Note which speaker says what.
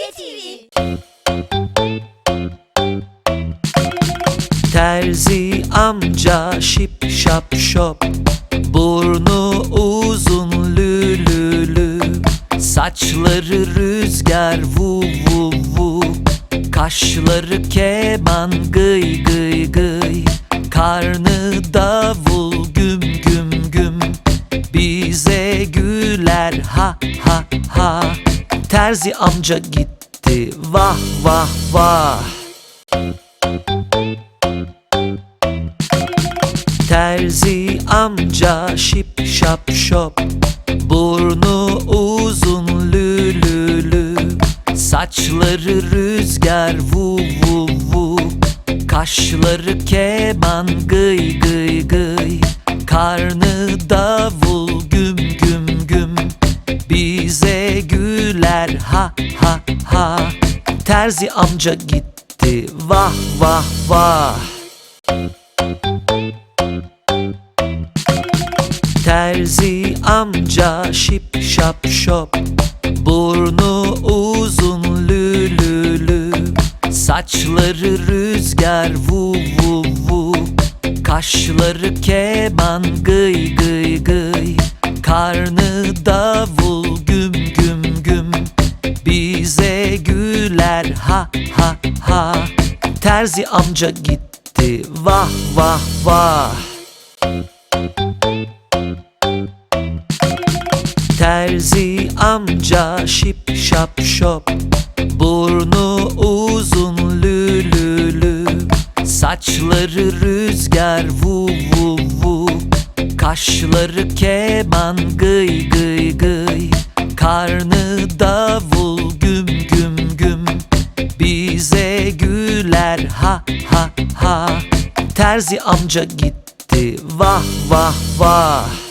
Speaker 1: Bilge TV.
Speaker 2: Terzi amca şip şap şop Burnu uzun lülülü. Saçları rüzgar vu vu vu Kaşları keman gıy gıy gıy. Karnı davul güm güm güm Bize güler ha ha ha Terzi amca gitti. Vah vah vah. Terzi amca şip şap şop. Burnu uzun lülülü. Saçları rüzgar vu vu vu. Kaşları keman gıy gıy gıy. Karnı davul Bize güler. Ha ha ha. Terzi amca gitti. Vah vah vah. Terzi amca şip şap şop. Burnu uzun lülülü Saçları rüzgar vu vu vu. Kaşları keman gıy gıy gıy. Karnı güler ha ha ha. Terzi amca gitti vah vah vah. Terzi amca şip şap şop. Burnu uzun lülülü Saçları rüzgar vu vu vu. Kaşları keman gıy gıy gıy. Karnı ha ha ha. Terzi amca gitti. Vah vah vah